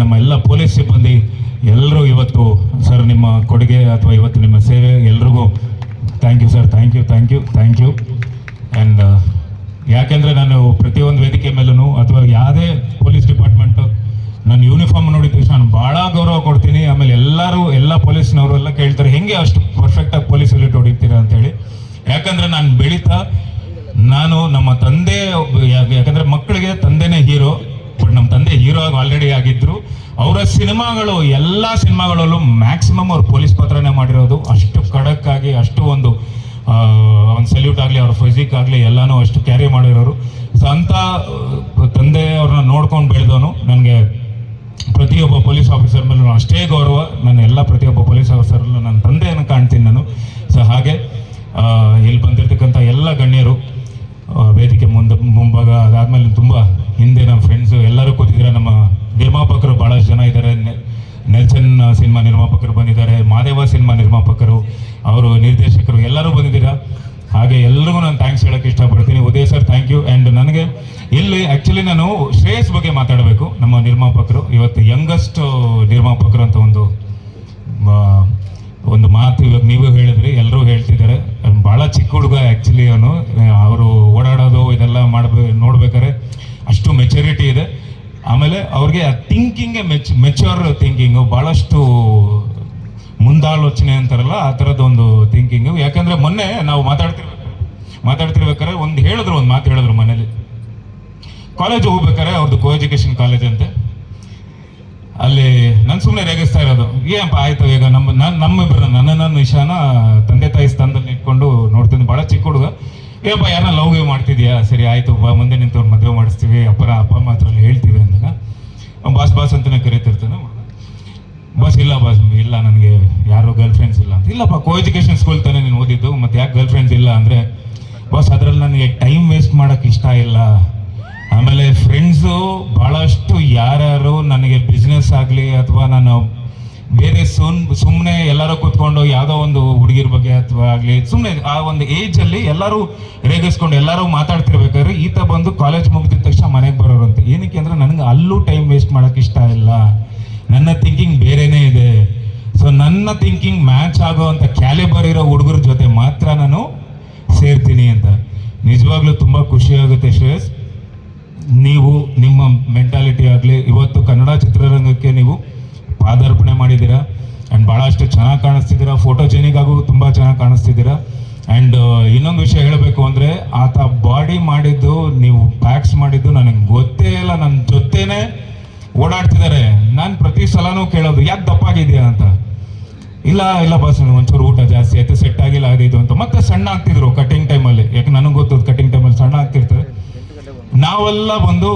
ನಮ್ಮ ಎಲ್ಲ ಪೊಲೀಸ್ ಸಿಬ್ಬಂದಿ ಎಲ್ಲರೂ ಇವತ್ತು ಸರ್ ನಿಮ್ಮ ಕೊಡುಗೆ ಅಥವಾ ಇವತ್ತು ನಿಮ್ಮ ಸೇವೆ ಎಲ್ರಿಗೂ thank you sir thank you thank you thank you and ಯಾಕೆಂದರೆ ನಾನು ಪ್ರತಿಯೊಂದು ವೇದಿಕೆ ಮೇಲೂ ಅಥವಾ ಯಾವುದೇ ಪೊಲೀಸ್ ಡಿಪಾರ್ಟ್ಮೆಂಟು ನಾನು ಯೂನಿಫಾರ್ಮ್ ನೋಡಿದ ತಕ್ಷಣ ನಾನು ಭಾಳ ಗೌರವ ಕೊಡ್ತೀನಿ. ಆಮೇಲೆ ಎಲ್ಲರೂ, ಎಲ್ಲ ಪೊಲೀಸ್ನವರು ಎಲ್ಲ ಕೇಳ್ತಾರೆ, ಹೆಂಗೆ ಅಷ್ಟು ಪರ್ಫೆಕ್ಟಾಗಿ ಪೊಲೀಸ್ ಯೂನಿಟ್ ಹೊಡಿತೀರಾ? ಅಂತೇಳಿ ಯಾಕಂದರೆ ನಾನು ಬೆಳೀತಾ, ನಾನು ನಮ್ಮ ತಂದೆ ಯಾಕಂದ್ರೆ ಮಕ್ಕಳಿಗೆ ತಂದೆನೇ ಹೀರೋ ಬಟ್ ನಮ್ಮ ತಂದೆ ಹೀರೋ ಆಗಿ ಆಲ್ರೆಡಿ ಆಗಿದ್ರು. ಅವರ ಸಿನಿಮಾಗಳು, ಎಲ್ಲ ಸಿನಿಮಾಗಳಲ್ಲೂ ಮ್ಯಾಕ್ಸಿಮಮ್ ಅವ್ರು ಪೊಲೀಸ್ ಪಾತ್ರನೇ ಮಾಡಿರೋದು. ಅಷ್ಟು ಖಡಕ್ ಆಗಿ ಅಷ್ಟು ಒಂದು ಒಂದು ಸಲ್ಯೂಟ್ ಆಗಲಿ, ಅವ್ರ ಫಿಸಿಕ್ ಆಗಲಿ, ಎಲ್ಲಾನು ಅಷ್ಟು ಕ್ಯಾರಿ ಮಾಡಿರೋರು. ಸೊ ಅಂಥ ತಂದೆ ಅವ್ರನ್ನ ನೋಡ್ಕೊಂಡು ಬೆಳೆದವನು ನನಗೆ ಪ್ರತಿಯೊಬ್ಬ ಪೊಲೀಸ್ ಆಫೀಸರ್ ಮೇಲೂ ಅಷ್ಟೇ ಗೌರವ. ನನ್ನ ಎಲ್ಲ ಪ್ರತಿಯೊಬ್ಬ ಪೊಲೀಸ್ ಆಫೀಸರಲ್ಲೂ ನನ್ನ ತಂದೆಯನ್ನು ಕಾಣ್ತೀನಿ ನಾನು. ಸೊ ಹಾಗೆ ಇಲ್ಲಿ ಬಂದಿರತಕ್ಕಂಥ ಎಲ್ಲ ಗಣ್ಯರು ವೇದಿಕೆ ಮುಂದೆ, ಮುಂಭಾಗ ಅದಾದ್ಮೇಲೆ ತುಂಬ ಕೂತಿದ್ದಾರೆ ನಮ್ಮ ನಿರ್ಮಾಪಕರು ಭಾಳಷ್ಟು ಜನ ಇದ್ದಾರೆ. ನೆಲ್ಸನ್ ಸಿನಿಮಾ ನಿರ್ಮಾಪಕರು ಬಂದಿದ್ದಾರೆ. ಮಾದೇವ ಸಿನಿಮಾ ನಿರ್ಮಾಪಕರು, ಅವರು ನಿರ್ದೇಶಕರು ಎಲ್ಲರೂ ಬಂದಿದ್ದೀರಾ? ಹಾಗೆ ಎಲ್ಲರಿಗೂ ನಾನು ಥ್ಯಾಂಕ್ಸ್ ಹೇಳಕ್ಕೆ ಇಷ್ಟಪಡ್ತೀನಿ. Uday sir thank you and ನನಗೆ ಇಲ್ಲಿ ಆ್ಯಕ್ಚುಲಿ ನಾನು ಶ್ರೇಯಸ್ ಬಗ್ಗೆ ಮಾತಾಡಬೇಕು. ನಮ್ಮ ನಿರ್ಮಾಪಕರು, ಇವತ್ತು ಯಂಗಸ್ಟ್ ನಿರ್ಮಾಪಕರು ಅಂತ ಒಂದು ಒಂದು ಮಾತು ಇವಾಗ ನೀವು ಹೇಳಿದ್ರಿ ಎಲ್ಲರೂ ಹೇಳ್ತಿದ್ದಾರೆ. ಭಾಳ ಚಿಕ್ಕ ಹುಡುಗ ಆ್ಯಕ್ಚುಲಿ ಅವನು. ಅವರು ಓಡಾಡೋದು, ಇದೆಲ್ಲ ಮಾಡಬೇಕು ನೋಡ್ಬೇಕಾದ್ರೆ ಅಷ್ಟು ಮೆಚುರಿಟಿ ಇದೆ. ಆಮೇಲೆ ಅವ್ರಿಗೆ ಆ ಥಿಂಕಿಂಗೇ ಮೆಚ್ ಮೆಚ್ಯೂರ್ ಥಿಂಕಿಂಗು ಭಾಳಷ್ಟು ಮುಂದಾಲೋಚನೆ ಅಂತಾರಲ್ಲ, ಆ ಥರದ ಒಂದು ಥಿಂಕಿಂಗು ಯಾಕಂದ್ರೆ ಮೊನ್ನೆ ನಾವು ಮಾತಾಡ್ತಿರ್ಬೇಕು ಮಾತಾಡ್ತಿರ್ಬೇಕಾದ್ರೆ ಒಂದು ಹೇಳಿದ್ರು, ಒಂದು ಮಾತು ಹೇಳಿದ್ರು ಮನೇಲಿ. ಕಾಲೇಜ್ ಹೋಗ್ಬೇಕಾರೆ ಅವ್ರದ್ದು ಕೋ ಎಜುಕೇಶನ್ ಕಾಲೇಜ್ ಅಂತೆ. ಅಲ್ಲಿ ನಾನು ಸುಮ್ಮನೆ ರೇಗಿಸ್ತಾ ಇರೋದು ಏನಪ್ಪ ಆಯಿತು ಈಗ ನಮ್ಮ ನಾನು ನನ್ನ ನನ್ನ ನಿಶಾನ ತಂದೆ ತಾಯಿ ಸ್ಥಾನದಲ್ಲಿ ಇಟ್ಕೊಂಡು ನೋಡ್ತೀನಿ ಭಾಳ ಚಿಕ್ಕ ಹುಡುಗ. ಏನಪ್ಪ ಯಾರನ್ನ ಲವ್ ಗಿವ್ ಮಾಡ್ತಿದ್ಯಾ? ಸರಿ, ಆಯ್ತು, ಬಾ, ಮುಂದೆ ನಿಂತವ್ರು ಮದುವೆ ಮಾಡಿಸ್ತೀವಿ. ಅಪ್ಪರ, ಅಪ್ಪ ಅಮ್ಮ ಹತ್ರ ಹೇಳ್ತೀವಿ ಅಂದಾಗ ಬಾಸ್ ಬಾಸ್ ಅಂತಲೇ ಕರಿತಿರ್ತಾನೆ. ಬಾಸ್ ಇಲ್ಲ ಬಾಸ್ ಇಲ್ಲ, ನನಗೆ ಯಾರು ಗರ್ಲ್ ಫ್ರೆಂಡ್ಸ್ ಇಲ್ಲ ಅಂತ. ಇಲ್ಲಪ್ಪ ಕೋ ಎಜುಕೇಶನ್ ಸ್ಕೂಲ್ ತಾನೇ ನೀನು ಓದಿದ್ದು. ಮತ್ತೆ ಯಾಕೆ ಗರ್ಲ್ ಫ್ರೆಂಡ್ಸ್ ಇಲ್ಲ ಅಂದರೆ ಬಾಸ್ ಅದ್ರಲ್ಲಿ ನನಗೆ ಟೈಮ್ ವೇಸ್ಟ್ ಮಾಡೋಕ್ಕೆ ಇಷ್ಟ ಇಲ್ಲ. ಆಮೇಲೆ ಫ್ರೆಂಡ್ಸು ಭಾಳಷ್ಟು ಯಾರ್ಯಾರು ನನಗೆ ಬಿಸ್ನೆಸ್ ಆಗಲಿ, ಅಥವಾ ನಾನು ಬೇರೆ ಸುಮ್ ಸುಮ್ಮನೆ ಎಲ್ಲರೂ ಕೂತ್ಕೊಂಡು ಯಾವುದೋ ಒಂದು ಹುಡುಗಿರ ಬಗ್ಗೆ ಅಥವಾ ಆಗಲಿ ಸುಮ್ಮನೆ ಆ ಒಂದು ಏಜಲ್ಲಿ ಎಲ್ಲರೂ ರೇಗಿಸ್ಕೊಂಡು ಎಲ್ಲರೂ ಮಾತಾಡ್ತಿರ್ಬೇಕಾದ್ರೆ ಈತ ಬಂದು ಕಾಲೇಜ್ ಮುಗಿದ ತಕ್ಷಣ ಮನೆಗೆ ಬರೋರು ಅಂತ ಏನಕ್ಕೆ ಅಂದರೆ ನನಗೆ ಅಲ್ಲೂ ಟೈಮ್ ವೇಸ್ಟ್ ಮಾಡೋಕ್ಕೆ ಇಷ್ಟ ಇಲ್ಲ. ನನ್ನ ಥಿಂಕಿಂಗ್ ಬೇರೆನೇ ಇದೆ. ಸೊ ನನ್ನ ಥಿಂಕಿಂಗ್ ಮ್ಯಾಚ್ ಆಗೋವಂಥ ಕ್ಯಾಲಿಬರ್ ಇರೋ ಹುಡುಗರ ಜೊತೆ ಮಾತ್ರ ನಾನು ಸೇರ್ತೀನಿ ಅಂತ. ನಿಜವಾಗ್ಲೂ ತುಂಬ ಖುಷಿ ಆಗುತ್ತೆ ಶ್ರೇಯಸ್. ನೀವು ನಿಮ್ಮ ಮೆಂಟಾಲಿಟಿ ಆಗಲಿ, ಇವತ್ತು ಕನ್ನಡ ಚಿತ್ರರಂಗಕ್ಕೆ ನೀವು ಪಾದಾರ್ಪಣೆ ಮಾಡಿದ್ದೀರಾ? ಆ್ಯಂಡ್ ಭಾಳಷ್ಟು ಚೆನ್ನಾಗಿ ಕಾಣಿಸ್ತಿದ್ದೀರಾ? ಆಗು ತುಂಬ ಚೆನ್ನಾಗಿ ಕಾಣಿಸ್ತಿದ್ದೀರಾ? ಆ್ಯಂಡ್ ಇನ್ನೊಂದು ವಿಷಯ ಹೇಳಬೇಕು ಅಂದರೆ, ಆತ ಬಾಡಿ ಮಾಡಿದ್ದು, ನೀವು ಪ್ಯಾಕ್ಸ್ ಮಾಡಿದ್ದು ನನಗೆ ಗೊತ್ತೇ ಇಲ್ಲ. ನನ್ನ ಜೊತೆನೇ ಓಡಾಡ್ತಿದ್ದಾರೆ. ನಾನು ಪ್ರತಿ ಸಲನೂ ಕೇಳೋದು, ಯಾಕೆ ದಪ್ಪಾಗಿದೆಯಾ ಅಂತ. ಇಲ್ಲ ಇಲ್ಲ ಬಸ್ ಒಂಚೂರು ಊಟ ಜಾಸ್ತಿ ಆಯ್ತು ಸೆಟ್ ಆಗಿಲ್ಲ, ಅದು ಅಂತ. ಮತ್ತೆ ಸಣ್ಣ ಆಗ್ತಿದ್ರು ಕಟಿಂಗ್ ಟೈಮಲ್ಲಿ ಯಾಕೆ ನನಗೆ ಗೊತ್ತು ಕಟಿಂಗ್ ಟೈಮಲ್ಲಿ ಸಣ್ಣ ಆಗ್ತಿರ್ತದೆ? ನಾವೆಲ್ಲ ಬಂದು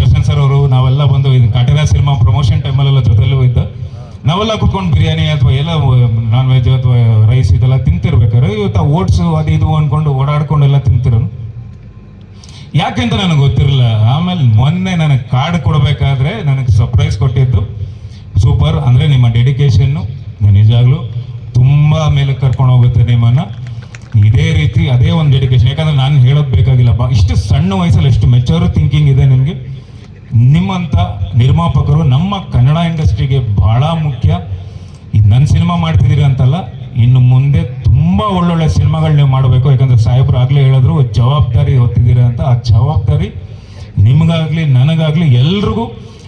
ದರ್ಶನ್ ಸರ್ ಅವರು ನಾವೆಲ್ಲ ಬಂದು ಇದು ಕಾಟೇರ ಸಿನಿಮಾ ಪ್ರಮೋಷನ್ ಟೈಮಲ್ಲೆಲ್ಲ ಜೊತೆಲೂ ಇದ್ದ. ನಾವೆಲ್ಲ ಕುತ್ಕೊಂಡು ಬಿರಿಯಾನಿ ಅಥವಾ ಎಲ್ಲ ನಾನ್ ವೆಜ್ ಅಥವಾ ರೈಸ್ ಇದೆಲ್ಲ ತಿಂತಿರ್ಬೇಕಾದ್ರೆ ಇವತ್ತು ಓಟ್ಸು ಅದು ಇದು ಅಂದ್ಕೊಂಡು ಓಡಾಡ್ಕೊಂಡು ಎಲ್ಲ ತಿಂತಿರೋನು ಯಾಕೆಂತ ನನಗೆ ಗೊತ್ತಿರಲಿಲ್ಲ ಆಮೇಲೆ ಮೊನ್ನೆ ನನಗೆ ಕಾರ್ಡ್ ಕೊಡಬೇಕಾದ್ರೆ ನನಗೆ ಸರ್ಪ್ರೈಸ್ ಕೊಟ್ಟಿದ್ದು. ಸೂಪರ್ ಅಂದರೆ ನಿಮ್ಮ ಡೆಡಿಕೇಶನ್ನು ನಿಜಾಗ್ಲೂ ತುಂಬ ಮೇಲೆ ಕರ್ಕೊಂಡು ಹೋಗುತ್ತೆ ನಿಮ್ಮನ್ನು. ಇದೇ ರೀತಿ ಅದೇ ಒಂದು ಡೆಡಿಕೇಶನ್ ಯಾಕಂದ್ರೆ ನಾನು ಹೇಳೋದು ಬೇಕಾಗಿಲ್ಲ. ಬಾ, ಇಷ್ಟು ಸಣ್ಣ ವಯಸ್ಸಲ್ಲಿ ಎಷ್ಟು ಮೆಚೂರ್ ಥಿಂಕಿಂಗ್ ಇದೆ ನಿಮಗೆ ನಿಮ್ಮಂಥ ನಿರ್ಮಾಪಕರು ನಮ್ಮ ಕನ್ನಡ ಇಂಡಸ್ಟ್ರಿಗೆ ಬಹಳ ಮುಖ್ಯ. ಇದು ನನ್ನ ಸಿನಿಮಾ ಮಾಡ್ತಿದ್ದೀರಿ ಅಂತಲ್ಲ, ಇನ್ನು ಮುಂದೆ ತುಂಬ ಒಳ್ಳೊಳ್ಳೆ ಸಿನಿಮಾಗಳು ನೀವು ಮಾಡಬೇಕು. ಯಾಕಂದರೆ ಸಾಹೇಬ್ರು ಆಗಲೇ ಹೇಳಿದ್ರು, ಜವಾಬ್ದಾರಿ ಹೊತ್ತಿದ್ದೀರಾ ಅಂತ. ಆ ಜವಾಬ್ದಾರಿ ನಿಮಗಾಗಲಿ, ನನಗಾಗಲಿ ಎಲ್ರಿಗೂ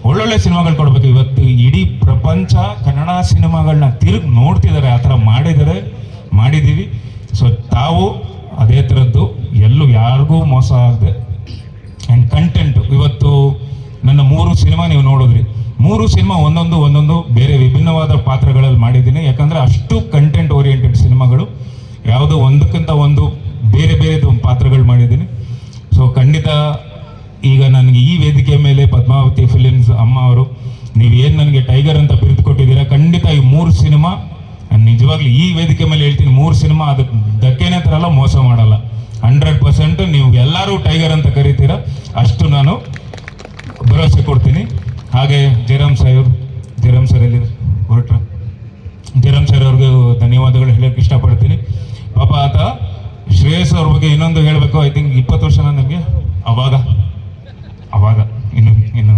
ಒಳ್ಳೊಳ್ಳೆ ಸಿನಿಮಾಗಳು ಕೊಡಬೇಕು. ಇವತ್ತು ಇಡೀ ಪ್ರಪಂಚ ಕನ್ನಡ ಸಿನಿಮಾಗಳನ್ನ ತಿರುಗಿ ನೋಡ್ತಿದ್ದಾರೆ ಆ ಥರ ಮಾಡಿದರೆ ಮಾಡಿದ್ದೀವಿ ಸೊ ತಾವು ಅದೇ ಥರದ್ದು, ಎಲ್ಲೂ ಯಾರಿಗೂ ಮೋಸ ಆಗದೆ ಆ್ಯಂಡ್ ಕಂಟೆಂಟ್ ಇವತ್ತು ನನ್ನ ಮೂರು ಸಿನಿಮಾ ನೀವು ನೋಡಿದ್ರಿ ಮೂರು ಸಿನಿಮಾ ಒಂದೊಂದು ಒಂದೊಂದು ಬೇರೆ ವಿಭಿನ್ನವಾದ ಪಾತ್ರಗಳಲ್ಲಿ ಮಾಡಿದ್ದೀನಿ. ಯಾಕಂದ್ರೆ ಅಷ್ಟು ಕಂಟೆಂಟ್ ಓರಿಯೆಂಟೆಡ್ ಸಿನಿಮಾಗಳು, ಯಾವುದೋ ಒಂದಕ್ಕಿಂತ ಒಂದು ಬೇರೆ ಬೇರೆ ಪಾತ್ರಗಳು ಮಾಡಿದ್ದೀನಿ. ಸೊ ಖಂಡಿತ ಈಗ ನನಗೆ ಈ ವೇದಿಕೆ ಮೇಲೆ ಪದ್ಮಾವತಿ ಫಿಲಿಮ್ಸ್ ಅಮ್ಮ ಅವರು ನೀವೇನು ನನಗೆ ಟೈಗರ್ ಅಂತ ಬಿರುದು ಕೊಟ್ಟಿದ್ದೀರಾ, ಖಂಡಿತ ಈ ಮೂರು ಸಿನಿಮಾ, ನಾನು ನಿಜವಾಗ್ಲೂ ಈ ವೇದಿಕೆ ಮೇಲೆ ಹೇಳ್ತೀನಿ, ಮೂರು ಸಿನಿಮಾ ಅದಕ್ಕೆ ದಕ್ಕೇನೆ ತರಲ್ಲ ಮೋಸ ಮಾಡಲ್ಲ. ಹಂಡ್ರೆಡ್ ಪರ್ಸೆಂಟ್ ನೀವು ಎಲ್ಲರೂ ಟೈಗರ್ ಅಂತ ಕರಿತೀರಾ, ಅಷ್ಟು ನಾನು ಭರವಸೆ ಕೊಡ್ತೀನಿ. ಹಾಗೆ ಜಯರಾಮ್ ಸಾಹೇಬ್ ಜಯರಾಮ್ ಸರ್ ಎಲ್ಲಿ ಹೊರಟ್ರ? ಜಯರಾಮ್ ಸರ್ ಅವ್ರಿಗೂ ಧನ್ಯವಾದಗಳು ಹೇಳೋಕೆ ಇಷ್ಟಪಡ್ತೀನಿ. ಪಾಪ ಆತ ಶ್ರೇಯಸ್ ಅವ್ರ ಬಗ್ಗೆ ಇನ್ನೊಂದು ಹೇಳಬೇಕು ಐ ಥಿಂಕ್ ಇಪ್ಪತ್ತು ವರ್ಷನ ನಮಗೆ? ಅವಾಗ. ಅವಾಗ. ಇನ್ನು ಇನ್ನು.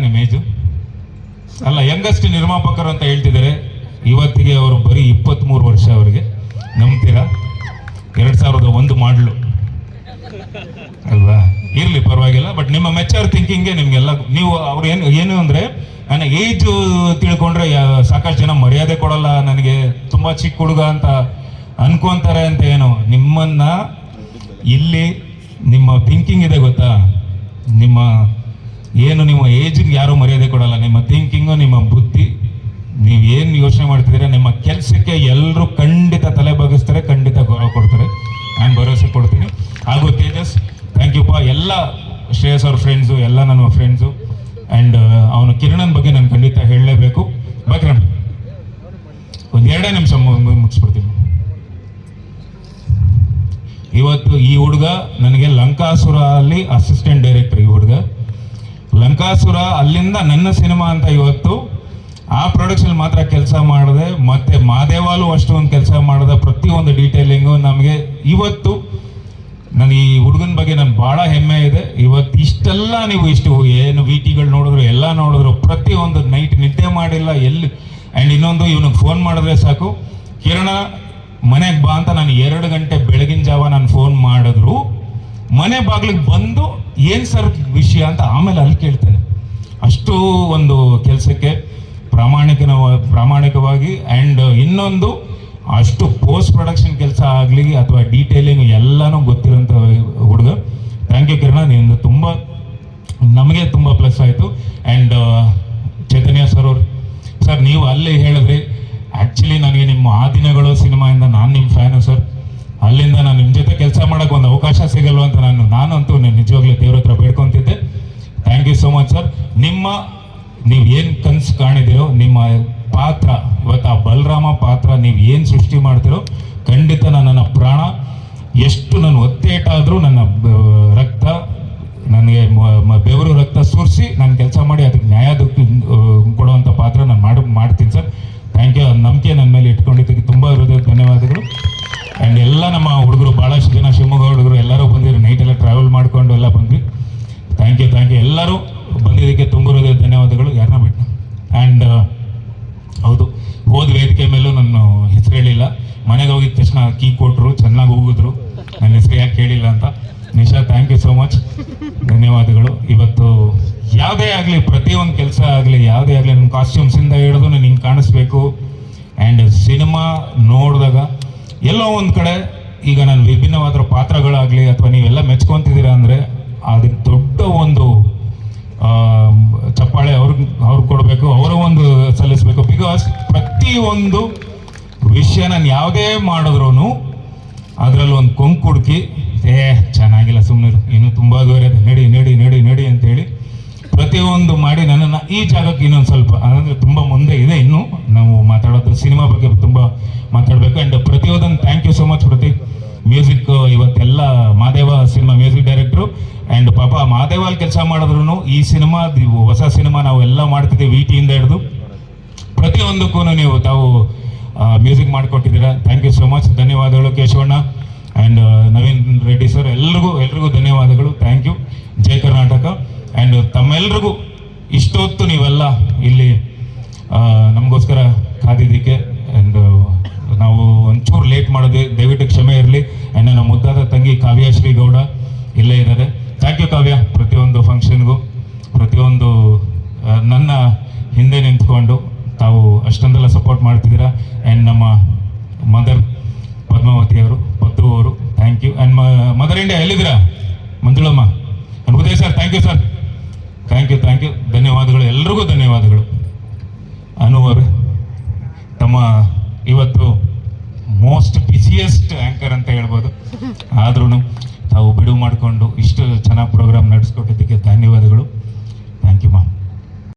ನಿಮ್ಮ ಏಜು ಅಲ್ಲ ಯಂಗಸ್ಟ್ ನಿರ್ಮಾಪಕರು ಅಂತ ಹೇಳ್ತಿದ್ದಾರೆ. ಇವತ್ತಿಗೆ ಅವರು ಬರೀ ಇಪ್ಪತ್ತ್ಮೂರು ವರ್ಷ ಅವರಿಗೆ. ನಂಬ್ತೀರಾ? ಎರಡು ಸಾವಿರದ ಒಂದು ಮಾಡಲು. ಅಲ್ವಾ? ಇರ್ಲಿ, ಪರವಾಗಿಲ್ಲ. ಬಟ್ ನಿಮ್ಮ ಮೆಚರ್ ಥಿಂಕಿಂಗ್ ನಿಮ್ಗೆಲ್ಲ ನೀವು ಅವ್ರು ಏನು ಏನು ಅಂದರೆ ನನ್ನ ಏಜ್ ತಿಳ್ಕೊಂಡ್ರೆ ಸಾಕಷ್ಟು ಜನ ಮರ್ಯಾದೆ ಕೊಡಲ್ಲ, ನನಗೆ ತುಂಬಾ ಚಿಕ್ಕ ಹುಡುಗ ಅಂತ ಅನ್ಕೊಂತಾರೆ ಅಂತ ಏನು? ನಿಮ್ಮನ್ನ ಇಲ್ಲಿ ನಿಮ್ಮ ಥಿಂಕಿಂಗ್ ಇದೆ ಗೊತ್ತಾ? ನಿಮ್ಮ ಏನು, ನಿಮ್ಮ ಏಜ್ಗೆ ಯಾರು ಮರ್ಯಾದೆ ಕೊಡಲ್ಲ. ನಿಮ್ಮ ಥಿಂಕಿಂಗು ನಿಮ್ಮ ಬುದ್ಧಿ, ನೀವು ಏನು ಯೋಚನೆ ಮಾಡ್ತಿದ್ದೀರಾ, ನಿಮ್ಮ ಕೆಲಸಕ್ಕೆ ಎಲ್ಲರೂ ಖಂಡಿತ ತಲೆ ಬಗ್ಗಿಸ್ತಾರೆ, ಖಂಡಿತ ಗೌರವ ಕೊಡ್ತಾರೆ. ನಾನು ಭರವಸೆ ಕೊಡ್ತೀನಿ. ಹಾಗೂ ತೇಜಸ್ ಥ್ಯಾಂಕ್ ಯು ಪಾ ಎಲ್ಲ ಶ್ರೇಯಸ್ ಅವ್ರ ಫ್ರೆಂಡ್ಸು ಎಲ್ಲ ನನ್ನ ಫ್ರೆಂಡ್ಸು ಆ್ಯಂಡ್ ಅವನು ಕಿರಣನ್ ಬಗ್ಗೆ ನಾನು ಖಂಡಿತ ಹೇಳಲೇಬೇಕು. ಬಾ ಕಿರಣ್. ಒಂದು ಎರಡೇ ನಿಮಿಷ ಮುಗಿಸ್ಬಿಡ್ತೀನಿ. ಇವತ್ತು ಈ ಹುಡುಗ ನನಗೆ ಲಂಕಾಸುರ ಅಲ್ಲಿ ಅಸಿಸ್ಟೆಂಟ್ ಡೈರೆಕ್ಟರ್ ಈ ಹುಡುಗ. ಲಂಕಾಸುರ ಅಲ್ಲಿಂದ ನನ್ನ ಸಿನಿಮಾ ಅಂತ ಇವತ್ತು ಆ ಪ್ರೊಡಕ್ಷನ್ ಮಾತ್ರ ಕೆಲಸ ಮಾಡಿದೆ, ಮತ್ತೆ ಮಾದೇವಾಲು ಅಷ್ಟೊಂದು ಕೆಲಸ ಮಾಡಿದ ಪ್ರತಿಯೊಂದು ಡೀಟೇಲಿಂಗು ನಮಗೆ ಇವತ್ತು ನಾನು ಈ ಹುಡುಗನ ಬಗ್ಗೆ ನನ್ಗೆ ಭಾಳ ಹೆಮ್ಮೆ ಇದೆ. ಇವತ್ತು ಇಷ್ಟೆಲ್ಲ ನೀವು ಇಷ್ಟು ಏನು ವಿ ಟಿಗಳು ನೋಡಿದ್ರು, ಎಲ್ಲ ನೋಡಿದ್ರು, ಪ್ರತಿಯೊಂದು ನೈಟ್ ನಿದ್ದೆ ಮಾಡಿಲ್ಲ, ಎಲ್ಲಿ ಆ್ಯಂಡ್ ಇನ್ನೊಂದು ಇವನಿಗೆ ಫೋನ್ ಮಾಡಿದ್ರೆ ಸಾಕು. ಕಿರಣ, ಮನೆಗೆ ಬಾ ಅಂತ ನಾನು ಎರಡು ಗಂಟೆ ಬೆಳಗಿನ ಜಾವ ನಾನು ಫೋನ್ ಮಾಡಿದ್ರು. ಮನೆ ಬಾಗಿಲಿಗೆ ಬಂದು ಏನು ಸರ್ ವಿಷಯ ಅಂತ ಆಮೇಲೆ ಅಲ್ಲಿ ಕೇಳ್ತೇನೆ. ಅಷ್ಟು ಒಂದು ಕೆಲಸಕ್ಕೆ ಪ್ರಾಮಾಣಿಕನ ಪ್ರಾಮಾಣಿಕವಾಗಿ ಆ್ಯಂಡ್ ಇನ್ನೊಂದು ಅಷ್ಟು ಪೋಸ್ಟ್ ಪ್ರೊಡಕ್ಷನ್ ಕೆಲಸ ಆಗಲಿ ಅಥವಾ ಡೀಟೇಲಿಂಗ್ ಎಲ್ಲನೂ ಗೊತ್ತಿರೋಂಥ ಹುಡುಗ. Thank you Kirana. ನಿಂದು ತುಂಬ, ನಮಗೆ ತುಂಬ ಪ್ಲಸ್ ಆಯಿತು. ಆ್ಯಂಡ್ ಚೈತನ್ಯ ಸರ್ ಅವರು. ಸರ್ ನೀವು ಅಲ್ಲೇ ಹೇಳಿದ್ರಿ ಆ್ಯಕ್ಚುಲಿ ನನಗೆ ನಿಮ್ಮ ಆ ದಿನಗಳು ಸಿನಿಮಾಯಿಂದ ನಾನು ನಿಮ್ಮ ಫ್ಯಾನು ಸರ್ ಅಲ್ಲಿಂದ ನಾನು ನಿಮ್ಮ ಜೊತೆ ಕೆಲಸ ಮಾಡೋಕ್ಕೆ ಒಂದು ಅವಕಾಶ ಸಿಗಲ್ವ ಅಂತ ನಾನು ನಾನಂತೂ ನಿಜವಾಗ್ಲೂ ದೇವ್ರ ಹತ್ರ ಬೇಡ್ಕೊತಿದ್ದೆ. Thank you so much sir ನಿಮ್ಮ, ನೀವು ಏನು ಕನಸು ಕಾಣಿದಿರೋ, ನಿಮ್ಮ ಪಾತ್ರ. ಇವತ್ತು ಆ ಬಲರಾಮ ಪಾತ್ರ ನೀವು ಏನು ಸೃಷ್ಟಿ ಮಾಡ್ತಿರೋ ಖಂಡಿತ ನನ್ನ ಪ್ರಾಣ. ಎಷ್ಟು ನಾನು ಒತ್ತೇಟಾದರೂ ನನ್ನ ರಕ್ತ, ನನಗೆ ಬೆವರು ರಕ್ತ ಸುರಿಸಿ ನಾನು ಕೆಲಸ ಮಾಡಿ ಅದಕ್ಕೆ ನ್ಯಾಯ ಕೊಡುವಂಥ ಪಾತ್ರ ನಾನು ಮಾಡಿ, ಮಾಡ್ತೀನಿ ಸರ್. ಥ್ಯಾಂಕ್ ಯು ನಂಬಿಕೆ ನನ್ನ ಮೇಲೆ ಇಟ್ಕೊಂಡಿದ್ದಕ್ಕೆ ತುಂಬ ಹೃದಯ ಧನ್ಯವಾದಗಳು. ಆ್ಯಂಡ್ ಎಲ್ಲ ನಮ್ಮ ಹುಡುಗರು ಭಾಳಷ್ಟು ಜನ ಶಿವಮೊಗ್ಗ ಹುಡುಗರು ಎಲ್ಲರೂ ಬಂದಿರು. ನೈಟ್ ಎಲ್ಲ ಟ್ರಾವೆಲ್ ಮಾಡಿಕೊಂಡು ಎಲ್ಲ ಬಂದ್ವಿ. ಥ್ಯಾಂಕ್ ಯು ಥ್ಯಾಂಕ್ ಯು ಎಲ್ಲರೂ ಬಂದಿದ್ದಕ್ಕೆ ತುಂಬ ಹೃದಯ ಧನ್ಯವಾದಗಳು. ಯಾರನ್ನ ಬಿಟ್ಟು ಆ್ಯಂಡ್ ಹೌದು ಹೋದ ವೇದಿಕೆ ಮೇಲೂ ನನ್ನ ಹೆಸರು ಹೇಳಿಲ್ಲ ಮನೆಗೆ ಹೋಗಿದ ತಕ್ಷಣ ಕೀ ಕೊಟ್ಟರು, ಚೆನ್ನಾಗಿ ಹೋಗಿದ್ರು ನನ್ನ ಹೆಸರು ಯಾಕೆ ಕೇಳಿಲ್ಲ ಅಂತ. Nisha thank you so much ಧನ್ಯವಾದಗಳು. ಇವತ್ತು ಯಾವುದೇ ಆಗಲಿ, ಪ್ರತಿಯೊಂದು ಕೆಲಸ ಆಗಲಿ, ಯಾವುದೇ ಆಗಲಿ ನನ್ನ ಕಾಸ್ಟ್ಯೂಮ್ಸಿಂದ ಹಿಡಿದು ನಾನು ಹಿಂಗೆ ಕಾಣಿಸ್ಬೇಕು. ಆ್ಯಂಡ್ ಸಿನಿಮಾ ನೋಡಿದಾಗ ಎಲ್ಲೋ ಒಂದು ಕಡೆ ಈಗ ನಾನು ವಿಭಿನ್ನವಾದ ಪಾತ್ರಗಳಾಗಲಿ ಅಥವಾ ನೀವೆಲ್ಲ ಮೆಚ್ಕೊತಿದ್ದೀರಾ ಅಂದರೆ ಅದಕ್ಕೆ ದೊಡ್ಡ ಒಂದು ಚಪ್ಪಾಳೆ ಅವ್ರಿಗೆ ಅವ್ರಿಗೆ ಕೊಡಬೇಕು, ಅವರ ಒಂದು ಸಲ್ಲಿಸಬೇಕು. ಬಿಕಾಸ್ ಪ್ರತಿಯೊಂದು ವಿಷಯ ನಾನು ಯಾವುದೇ ಮಾಡಿದ್ರು ಅದರಲ್ಲಿ ಒಂದು ಕೊಂಕು ಹುಡುಕಿ ಏ, ಚೆನ್ನಾಗಿಲ್ಲ ಸುಮ್ಮನೆ ಇನ್ನು ತುಂಬ ದೂರ ನಡಿ ನಡಿ ನಡಿ ನಡಿ ಅಂತೇಳಿ ಪ್ರತಿಯೊಂದು ಮಾಡಿ ನನ್ನನ್ನು ಈ ಜಾಗಕ್ಕೆ ಇನ್ನೊಂದು ಸ್ವಲ್ಪ ಅಂದರೆ ತುಂಬ ಮುಂದೆ ಇದೆ ಇನ್ನು. ನಾವು ಮಾತಾಡೋದು ಸಿನಿಮಾ ಬಗ್ಗೆ ತುಂಬ ಮಾತಾಡಬೇಕು. ಆ್ಯಂಡ್ ಪ್ರತಿಯೊಂದನ್ನು ಥ್ಯಾಂಕ್ ಯು ಸೊ ಮಚ್ ಪ್ರತಿ ಮ್ಯೂಸಿಕ್ ಇವತ್ತೆಲ್ಲ Madeva cinema music director and ಪಾಪ ಮಾದೇವಲ್ಲಿ ಕೆಲಸ ಮಾಡಿದ್ರು ಈ ಸಿನಿಮಾ, ಹೊಸ ಸಿನಿಮಾ ನಾವು ಎಲ್ಲ ಮಾಡ್ತಿದ್ದೀವಿ ವಿ ಟಿಯಿಂದ ಹಿಡಿದು. ಪ್ರತಿಯೊಂದಕ್ಕೂ ನೀವು ತಾವು ಮ್ಯೂಸಿಕ್ ಮಾಡಿಕೊಟ್ಟಿದ್ದೀರಾ? ಥ್ಯಾಂಕ್ ಯು ಸೋ ಮಚ್ ಧನ್ಯವಾದಗಳು ಕೇಶವಣ್ಣ. ಆ್ಯಂಡ್ ನವೀನ್ ರೆಡ್ಡಿ ಸರ್ ಎಲ್ರಿಗೂ ಎಲ್ರಿಗೂ ಧನ್ಯವಾದಗಳು. Thank you Jai Karnataka. And ತಮ್ಮೆಲ್ರಿಗೂ ಇಷ್ಟೊತ್ತು ನೀವೆಲ್ಲ ಇಲ್ಲಿ ನಮಗೋಸ್ಕರ ಕಾದಿದ್ದಕ್ಕೆ. ಆ್ಯಂಡ್ ನಾವು ಒಂಚೂರು ಲೇಟ್ ಮಾಡಿದ್ವಿ ದಯವಿಟ್ಟು ಕ್ಷಮೆ ಇರಲಿ. ಆ್ಯಂಡ್ ನನ್ನ ಮುದ್ದಾದ ತಂಗಿ ಕಾವ್ಯಶ್ರೀ ಗೌಡ ಇಲ್ಲೇ ಇದ್ದಾರೆ. ಥ್ಯಾಂಕ್ ಯು ಕಾವ್ಯ, ಪ್ರತಿಯೊಂದು ಫಂಕ್ಷನ್ಗೂ ಪ್ರತಿಯೊಂದು ನನ್ನ ಹಿಂದೆ ನಿಂತ್ಕೊಂಡು ತಾವು ಅಷ್ಟೊಂದೆಲ್ಲ ಸಪೋರ್ಟ್ ಮಾಡ್ತಿದ್ದೀರಾ? ನಮ್ಮ ಮದರ್ ಪದ್ಮಾವತಿ ಅವರು, ಪದ್ದು ಅವರು thank you and mother India ಎಲ್ಲಿದ್ದೀರಾ? Manjulamma. And sir thank you sir thank you thank you ಧನ್ಯವಾದಗಳು. ಎಲ್ರಿಗೂ ಧನ್ಯವಾದಗಳು. ಅನು ಅವರೇ, ತಮ್ಮ ಇವತ್ತು ಮೋಸ್ಟ್ ಬಿಸಿಯೆಸ್ಟ್ ಆ್ಯಂಕರ್ ಅಂತ ಹೇಳ್ಬೋದು. ಆದ್ರೂ ತಾವು ಬಿಡುವು ಮಾಡಿಕೊಂಡು ಇಷ್ಟು ಚೆನ್ನಾಗಿ ಪ್ರೋಗ್ರಾಮ್ ನಡೆಸ್ಕೊಟ್ಟಿದ್ದಕ್ಕೆ ಧನ್ಯವಾದಗಳು. ಥ್ಯಾಂಕ್ ಯು ಮಾ